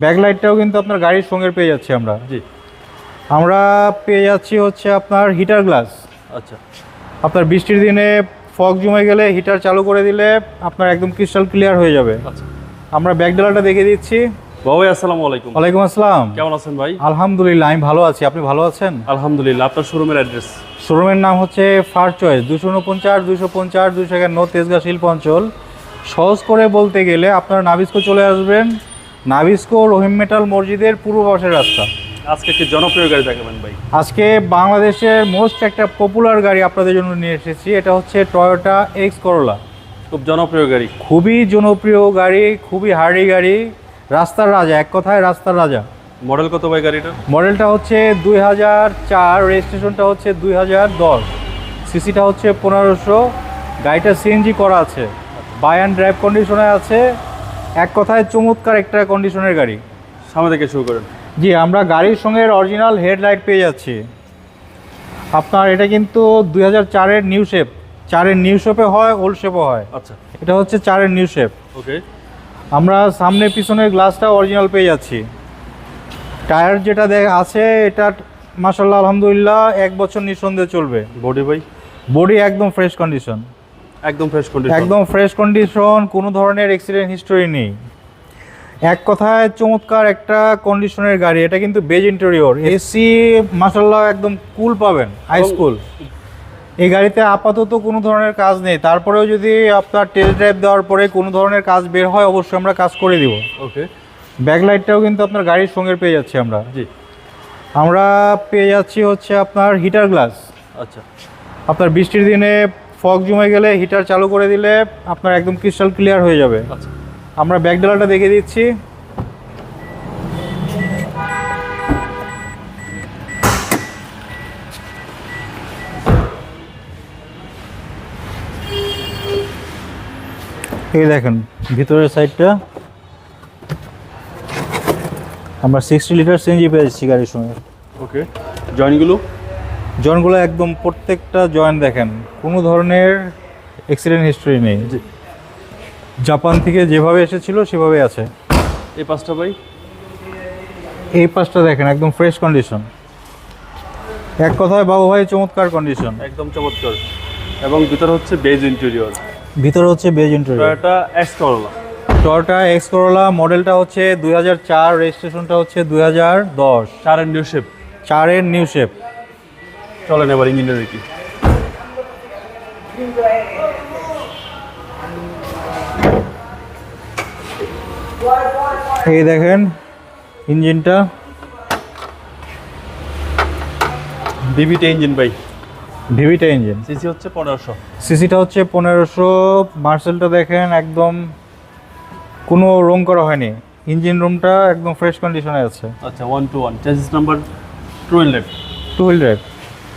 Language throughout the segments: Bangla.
ব্যাকলাইটটাও কিন্তু আপনার গাড়ির সঙ্গে পেয়ে যাচ্ছি আমরা জি। আমরা পেয়ে যাচ্ছি হচ্ছে আপনার হিটার গ্লাস আচ্ছা। আপনার বৃষ্টির দিনে ফগ জমে গেলে হিটার চালু করে দিলে আপনার একদম ক্রিস্টাল ক্লিয়ার হয়ে যাবে। আচ্ছা। আমরা ব্যাকডালাটা দেখে দিচ্ছি। আসসালামু আলাইকুম। ওয়ালাইকুম আসসালাম। কেমন আছেন ভাই? আলহামদুলিল্লাহ আমি ভালো আছি। আপনি ভালো আছেন? আলহামদুলিল্লাহ আপনার শোরুমের অ্যাড্রেস শোরুমের নাম হচ্ছে ফার চয়েস দুশো উনপঞ্চাশ দুশো পঞ্চাশ দুশো একান্ন তেজগাঁ শিল্প অঞ্চল সহজ করে বলতে গেলে আপনার নাবিস্কো চলে আসবেন নাবিস্কো রহিম মেটাল মসজিদের পূর্ব পাশের রাস্তা। আজকে একটি জনপ্রিয় গাড়ি দেখাবেন ভাই। আজকে বাংলাদেশের মোস্ট একটা পপুলার গাড়ি আপনাদের জন্য নিয়ে এসেছি। এটা হচ্ছে টয়োটা এক্স করোলা খুব জনপ্রিয় গাড়ি। খুবই জনপ্রিয় গাড়ি খুবই হার্ডি গাড়ি। রাস্তার রাজা এক কথায় রাস্তার রাজা। মডেল কত ভাই গাড়িটা মডেলটা হচ্ছে দুই হাজার চার রেজিস্ট্রেশনটা হচ্ছে দুই হাজার দশ। সিসিটা হচ্ছে পনেরোশো। গাড়িটা সিএনজি করা আছে। বাই অ্যান্ড ড্রাইভ কন্ডিশনে আছে। এক কথায় চমৎকার একটা কন্ডিশনের গাড়ি। সামনে থেকে শুরু করেন। জি আমরা গাড়ির সঙ্গে অরিজিনাল হেডলাইট পেয়ে যাচ্ছি। আপনার এটা কিন্তু দুই হাজার চারের নিউ শেপ চারের নিউ শেপে হয় ওল্ড শেপও হয়। আচ্ছা। এটা হচ্ছে চারের নিউ শেপ ওকে। আমরা সামনে পিছনের গ্লাসটা অরিজিনাল পেয়ে যাচ্ছি। টায়ার যেটা দেখ আছে এটা মাসাল্লাহ আলহামদুলিল্লাহ এক বছর নিঃসন্দেহে চলবে। বডি ভাই? বডি একদম ফ্রেশ কন্ডিশন একদম ফ্রেশ কন্ডিশন একদম ফ্রেশ কন্ডিশন কোনো ধরনের অ্যাক্সিডেন্ট হিস্টোরি নেই। এক কথায় চমৎকার একটা কন্ডিশনের গাড়ি এটা কিন্তু বেজ ইন্টেরিয়র এসি মাসাল্লাহ একদম কুল পাবেন হাই স্কুল এই গাড়িতে আপাতত কোনো ধরনের কাজ নেই। তারপরেও যদি আপনার টেস্ট ড্রাইভ দেওয়ার পরে কোনো ধরনের কাজ বের হয় অবশ্যই আমরা কাজ করে দিব। ওকে ব্যাকলাইটটাও কিন্তু আপনার গাড়ির সঙ্গে পেয়ে যাচ্ছি আমরা। জি। আমরা পেয়ে যাচ্ছি হচ্ছে আপনার হিটার গ্লাস আচ্ছা। আপনার বৃষ্টির দিনে ফগ জমে গেলে হিটার চালু করে দিলে আপনার একদম ক্রিস্টাল ক্লিয়ার হয়ে যাবে। আচ্ছা। আমরা ব্যাকডালাটা দেখিয়ে দিচ্ছি। এই দেখেন ভিতরের সাইডটা আমরা সিক্সটি লিটার সিএনজি পেয়েছি গাড়ির সঙ্গে। ওকে জয়েন্টগুলো জয়েন্টগুলো একদম প্রত্যেকটা জয়েন্ট দেখেন কোনো ধরনের অ্যাক্সিডেন্ট হিস্টরি নেই। জাপান থেকে যেভাবে এসেছিল সেভাবে আছে। এই পাঁচটা ভাই? এই পাঁচটা দেখেন একদম ফ্রেশ কন্ডিশন এক কথায় বাবু ভাই চমৎকার কন্ডিশন একদম চমৎকার। এবং ভিতরে হচ্ছে বেজ ইন্টেরিয়র ভিতরে হচ্ছে beige interior Toyota X Corolla Toyota X Corolla মডেলটা হচ্ছে দুই হাজার চার রেজিস্ট্রেশনটা হচ্ছে দুই হাজার দশ। চারের নিউ শেপ চারের নিউ শেপ চলেন এবার ইঞ্জিনের দেখি এই দেখেন ইঞ্জিনটা বিবিটি ইঞ্জিন ভাই। ভিভিটা ইঞ্জিন সিসি হচ্ছে পনেরোশো। সিসিটা হচ্ছে পনেরোশো। মার্সেলটা দেখেন একদম কোনো রং করা হয়নি। ইঞ্জিন রুমটা একদম ফ্রেশ কন্ডিশনে আছে। আচ্ছা one two one chassis number two eleven two wheel drive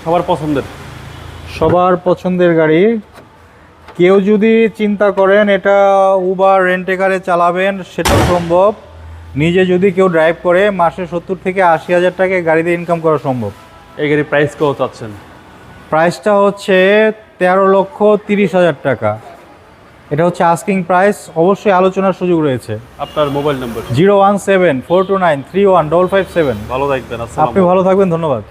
সবার পছন্দের? সবার পছন্দের গাড়ি। কেউ যদি চিন্তা করেন এটা উবার রেন্টেকারে চালাবেন সেটাও সম্ভব। নিজে যদি কেউ ড্রাইভ করে মাসে সত্তর থেকে আশি হাজার টাকা গাড়িতে ইনকাম করা সম্ভব। এই গাড়ির প্রাইস কত চাচ্ছেন? প্রাইসটা হচ্ছে তেরো লক্ষ তিরিশ হাজার টাকা। এটা হচ্ছে আস্কিং প্রাইস অবশ্যই আলোচনার সুযোগ রয়েছে। আপনার mobile number zero one seven four two nine three one double five seven. ভালো থাকবেন আপনি ভালো থাকবেন ধন্যবাদ।